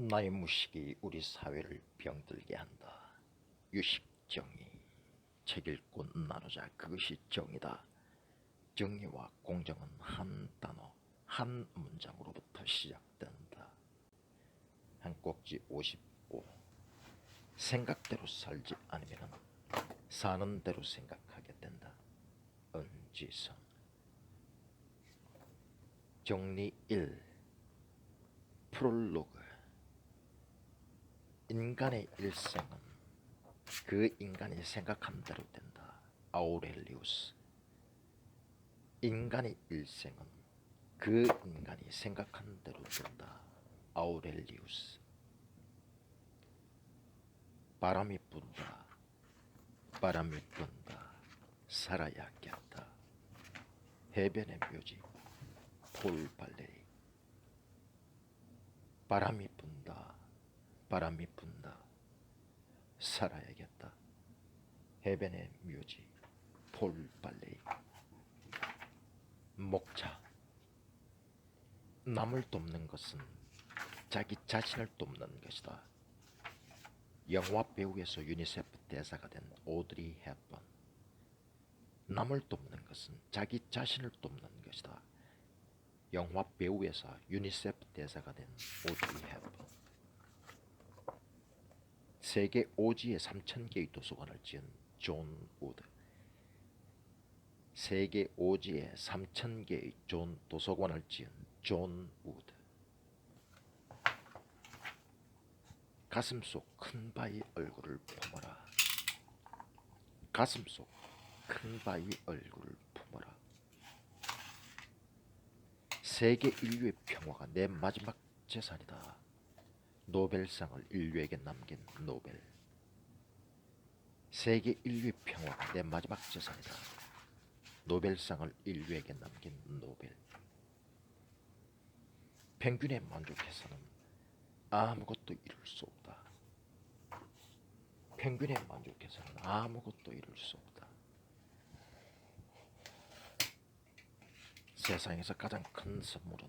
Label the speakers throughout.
Speaker 1: 나의 무식이 우리 사회를 병들게 한다. 유식정의. 책 읽고 나누자. 그것이 정의다. 정의와 공정은 한 단어, 한 문장으로부터 시작된다. 한 꼭지 55. 생각대로 살지 않으면 사는 대로 생각하게 된다. 은지성. 정리 1. 프롤로그. 인간의 일생은 그 인간이 생각한 대로 된다. 아우렐리우스. 인간의 일생은 그 인간이 생각한 대로 된다. 아우렐리우스. 바람이 분다. 바람이 분다. 살아야겠다. 해변의 묘지. 폴 발레리. 바람이 분다. 바람이 분다. 살아야겠다. 해변의 묘지. 폴 발레리. 목차. 남을 돕는 것은 자기 자신을 돕는 것이다. 영화 배우에서 유니세프 대사가 된 오드리 헵번. 남을 돕는 것은 자기 자신을 돕는 것이다. 영화 배우에서 유니세프 대사가 된 오드리 헵번. 세계 오지에 3천 개의 도서관을 지은 존 우드. 세계 오지에 3천 개의 존 도서관을 지은 존 우드. 가슴 속큰 바위 얼굴을 품어라. 가슴 속큰 바위 얼굴을 품어라. 세계 인류의 평화가 내 마지막 재산이다. 노벨상을 인류에게 남긴 노벨. 세계 인류의 평화가 내 마지막 재산이다. 노벨상을 인류에게 남긴 노벨. 펭귄에 만족해서는 아무것도 이룰 수 없다. 펭귄에 만족해서는 아무것도 이룰 수 없다. 세상에서 가장 큰 선물은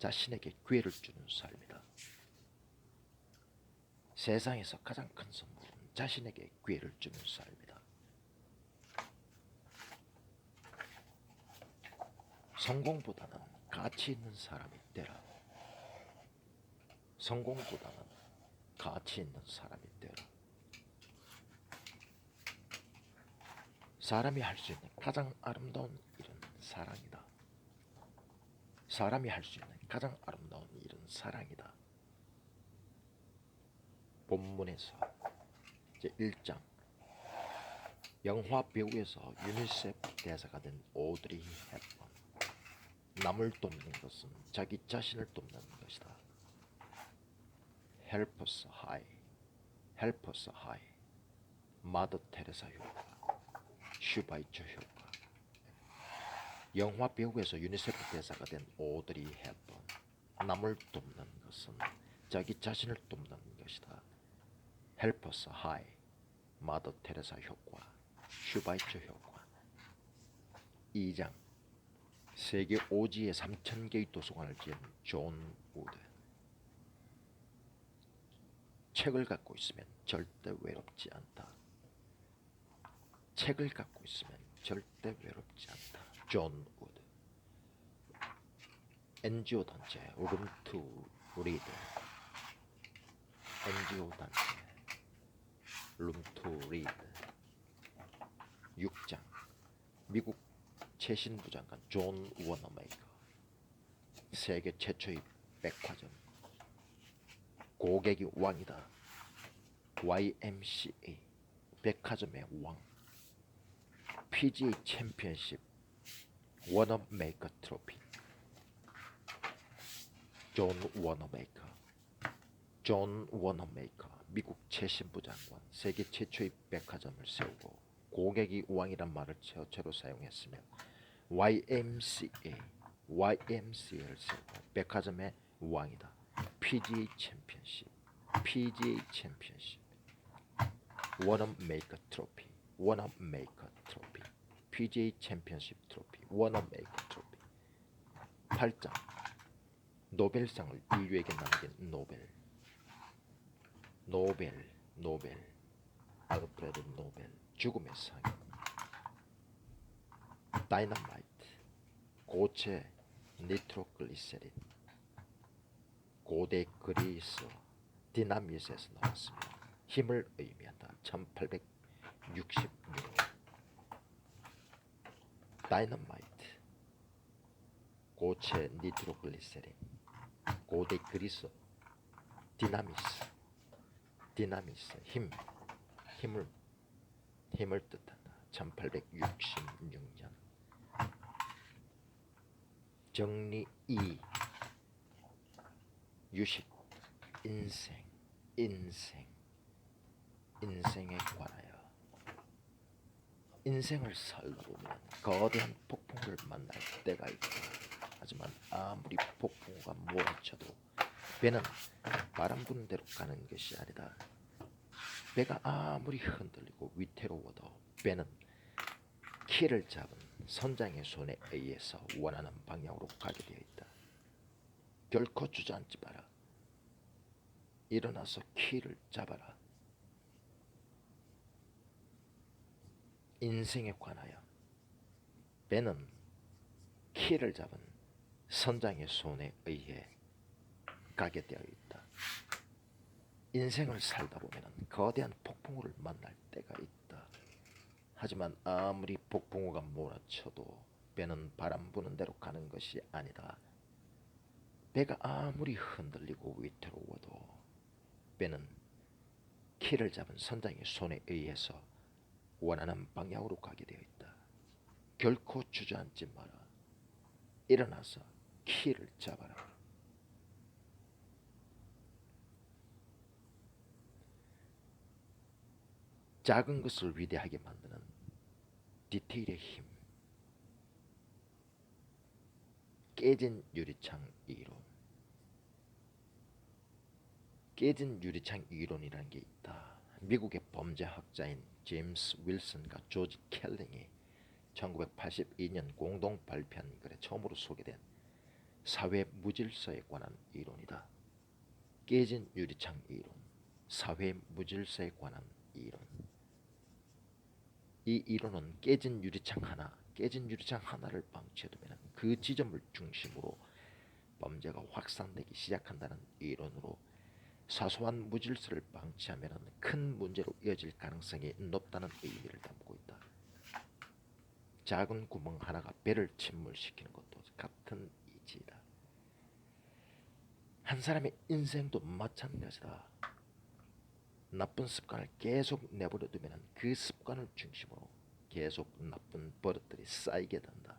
Speaker 1: 자신에게 기회를 주는 삶이다. 세상에서 가장 큰 선물은 자신에게 기회를 주는 삶이다. 성공보다는 가치 있는 사람이 되라. 성공보다는 가치 있는 사람이 되라. 사람이 할 수 있는 가장 아름다운 일은 사랑이다. 사람이 할 수 있는 가장 아름다운 일은 사랑이다. 본문에서 제 1장 영화 배우에서 유니세프 대사가 된 오드리 헵번 남을 돕는 것은 자기 자신을 돕는 것이다. Help us high, help us high. 마더 테레사 효과, 슈바이처 효과. 영화 배우에서 유니세프 대사가 된 오드리 헵번 남을 돕는 것은 자기 자신을 돕는 것이다. Us high, 마더 테레사 효과, 슈바이처 효과. 2장 세계 오지에 3천 개의 도서관을 지은 존 우드. 책을 갖고 있으면 절대 외롭지 않다. 책을 갖고 있으면 절대 외롭지 않다. 존 우드. NGO 단체 룸투 리드. NGO 단체 룸투 리드. 6장. 미국 최신 부 장관 존 워너메이커. 세계 최초의 백화점 고객이 왕이다. YMCA 백화점의 왕. PGA 챔피언십 워너메이커 트로피 존 워너메이커 존 워너메이커 미국 최신부 장관 세계 최초의 백화점을 세우고 고객이 왕이란 말을 최초로 사용했으며 YMCA, YMCA를 세우고 백화점의 왕이다. PGA 챔피언십, PGA 챔피언십, 워너 메이커 트로피, 워너 메이커 트로피, PGA 챔피언십 트로피, 워너 메이커 트로피. 8장 노벨상을 인류에게 남긴 노벨 노벨 노벨. 알프레드 노벨. 죽음의 상 다이너마이트. 고체 니트로글리세린. 고대 그리스 디나미스에서 나왔으며 힘을 의미한다. 1866년 다이너마이트. 고체 니트로글리세린. 고대 그리스 디나미스 디나미스 힘 힘을 힘을 뜻한다. 1866년. 정리 2 유식. 인생. 인생. 인생에 관하여. 인생을 살다 보면 거대한 폭풍을 만날 때가 있다. 하지만 아무리 폭풍우가 몰아쳐도 배는 바람 부는 대로 가는 것이 아니다. 배가 아무리 흔들리고 위태로워도 배는 키를 잡은 선장의 손에 의해서 원하는 방향으로 가게 되어 있다. 결코 주저앉지 마라. 일어나서 키를 잡아라. 인생에 관하여 배는 키를 잡은 선장의 손에 의해 가게 되어 있다. 인생을 살다 보면 거대한 폭풍우를 만날 때가 있다. 하지만 아무리 폭풍우가 몰아쳐도 배는 바람 부는 대로 가는 것이 아니다. 배가 아무리 흔들리고 위태로워도 배는 키를 잡은 선장의 손에 의해서 원하는 방향으로 가게 되어 있다. 결코 주저앉지 마라. 일어나서 키를 잡아라. 작은 것을 위대하게 만드는 디테일의 힘. 깨진 유리창 이론. 깨진 유리창 이론이라는 게 있다. 미국의 범죄학자인 제임스 윌슨과 조지 켈링이 1982년 공동 발표한 글에 처음으로 소개된 사회 무질서에 관한 이론이다. 깨진 유리창 이론, 사회 무질서에 관한 이론. 이 이론은 깨진 유리창 하나, 깨진 유리창 하나를 방치해두면 그 지점을 중심으로 범죄가 확산되기 시작한다는 이론으로 사소한 무질서를 방치하면 큰 문제로 이어질 가능성이 높다는 의미를 담고 있다. 작은 구멍 하나가 배를 침몰시키는 것도 같은 이치이다. 한 사람의 인생도 마찬가지다. 나쁜 습관을 계속 내버려 두면 그 습관을 중심으로 계속 나쁜 버릇들이 쌓이게 된다.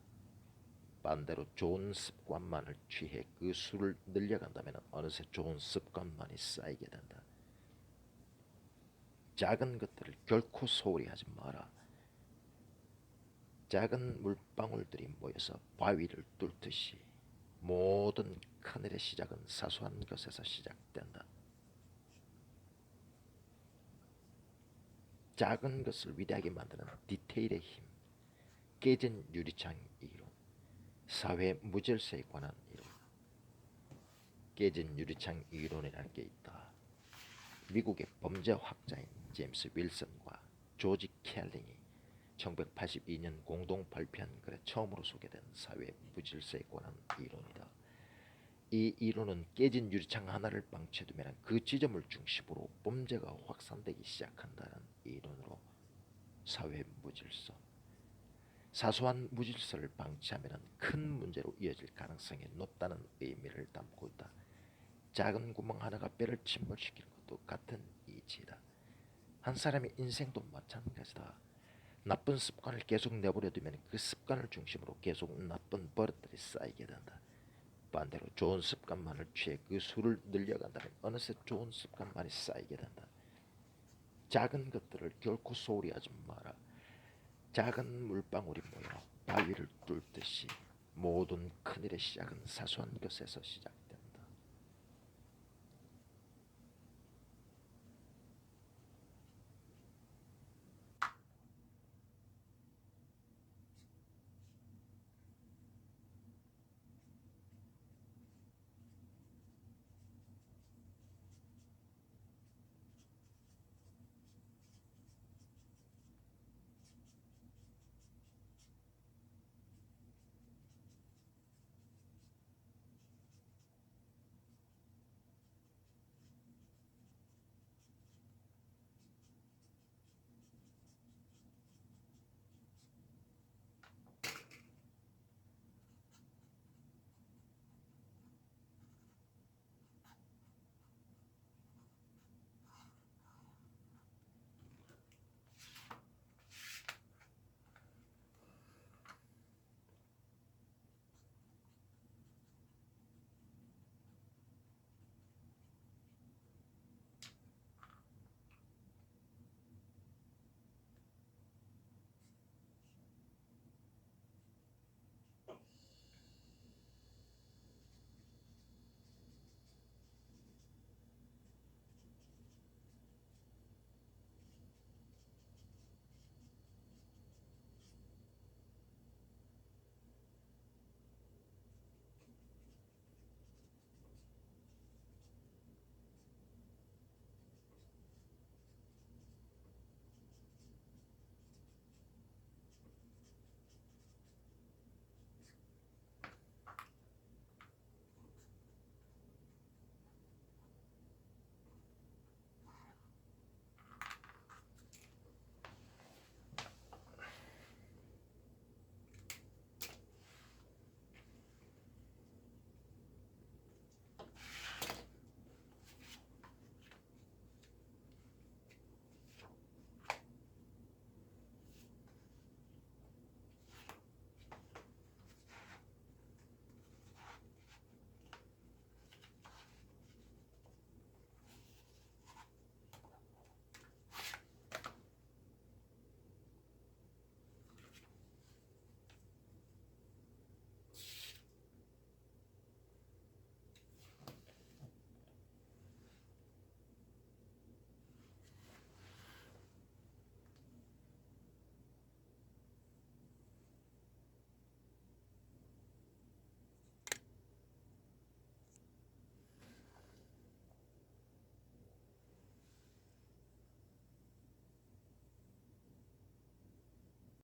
Speaker 1: 반대로 좋은 습관만을 취해 그 수를 늘려간다면 어느새 좋은 습관만이 쌓이게 된다. 작은 것들을 결코 소홀히 하지 마라. 작은 물방울들이 모여서 바위를 뚫듯이 모든 하늘의 시작은 사소한 것에서 시작된다. 작은 것을 위대하게 만드는 디테일의 힘, 깨진 유리창 이론, 사회 무질서에 관한 이론, 깨진 유리창 이론이라는 게 있다. 미국의 범죄 학자인 제임스 윌슨과 조지 켈링이 1982년 공동 발표한 글에 처음으로 소개된 사회 무질서에 관한 이론이다. 이 이론은 깨진 유리창 하나를 방치해두면 그 지점을 중심으로 범죄가 확산되기 시작한다는 이론으로 사회 무질서, 사소한 무질서를 방치하면 큰 문제로 이어질 가능성이 높다는 의미를 담고 있다. 작은 구멍 하나가 배를 침몰시키는 것도 같은 이치이다. 한 사람의 인생도 마찬가지다. 나쁜 습관을 계속 내버려두면 그 습관을 중심으로 계속 나쁜 버릇들이 쌓이게 된다. 반대로 좋은 습관만을 취해 그 수를 늘려간다면 어느새 좋은 습관만이 쌓이게 된다. 작은 것들을 결코 소홀히 하지 마라. 작은 물방울이 모여 바위를 뚫듯이 모든 큰일의 시작은 사소한 것에서 시작.